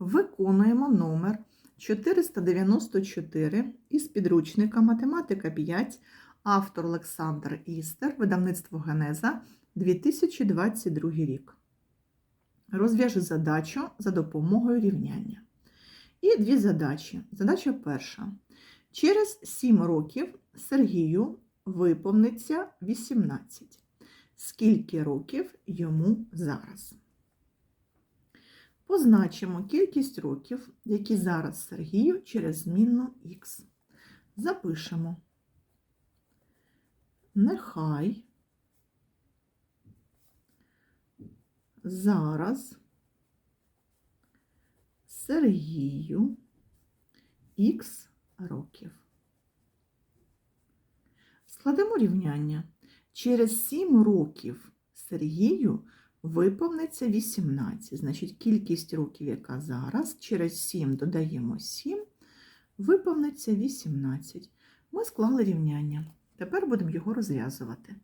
Виконуємо номер 494 із підручника Математика 5, автор Олександр Істер, видавництво Генеза, 2022 рік. Розв'яжи задачу за допомогою рівняння. І дві задачі. Задача перша. Через 7 років Сергію виповниться 18. Скільки років йому зараз? Позначимо кількість років, які зараз Сергію через змінну х. Запишемо. Нехай зараз Сергію х років. Складемо рівняння. Через 7 років Сергію виповниться 18. Значить, кількість років, яка зараз, через 7 додаємо 7, виповниться 18. Ми склали рівняння. Тепер будемо його розв'язувати.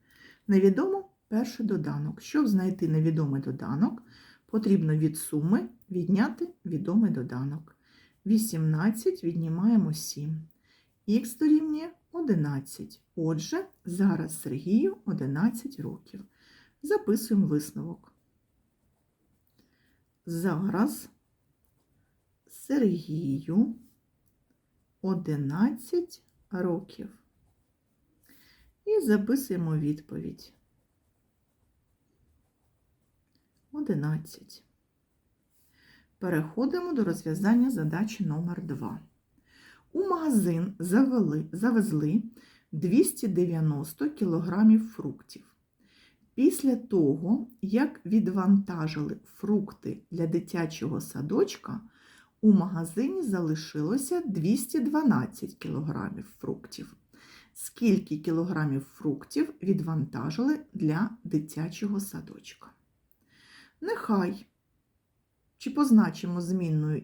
Невідомо перший доданок. Щоб знайти невідомий доданок, потрібно від суми відняти відомий доданок. 18 віднімаємо 7. Х дорівнює 11. Отже, зараз Сергію 11 років. Записуємо висновок. Зараз Сергію 11 років. І записуємо відповідь. 11. Переходимо до розв'язання задачі номер 2. У магазин завели, завезли 290 кг фруктів. Після того, як відвантажили фрукти для дитячого садочка, у магазині залишилося 212 кг фруктів. Скільки кілограмів фруктів відвантажили для дитячого садочка? Нехай чи позначимо змінною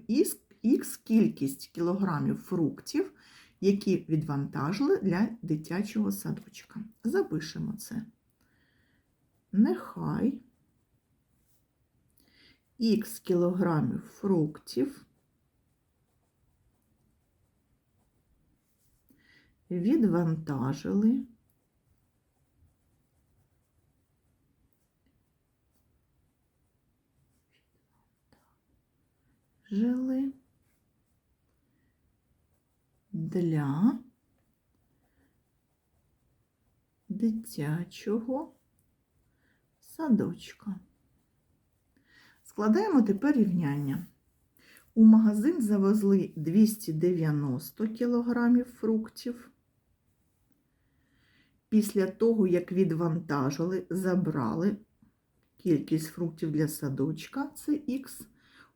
х кількість кілограмів фруктів, які відвантажили для дитячого садочка. Запишемо це. Нехай. Х кілограмів фруктів. Відвантажили. Жили для дитячого садочка. Складаємо тепер рівняння. У магазин завезли 290 кг фруктів. Після того, як відвантажили, забрали кількість фруктів для садочка, це х,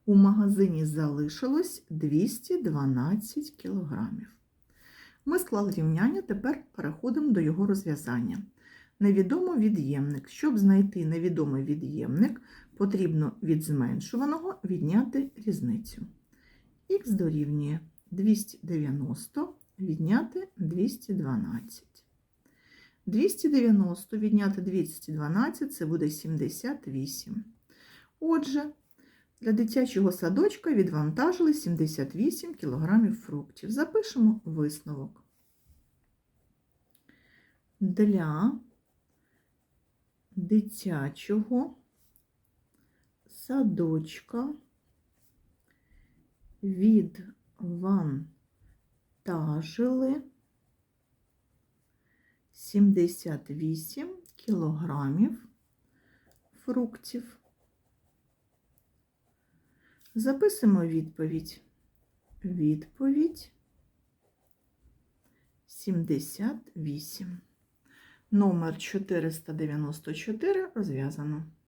у магазині залишилось 212 кг. Ми склали рівняння, тепер переходимо до його розв'язання. Невідомий від'ємник. Щоб знайти невідомий від'ємник, потрібно від зменшуваного відняти різницю. Х дорівнює 290 відняти 212. 290 відняти 212 це буде 78. Отже, для дитячого садочка відвантажили 78 кг фруктів. Запишемо висновок. Для дитячого садочка відвантажили 78 кілограмів фруктів. Записуємо відповідь. Відповідь 78. Номер 494 розв'язано.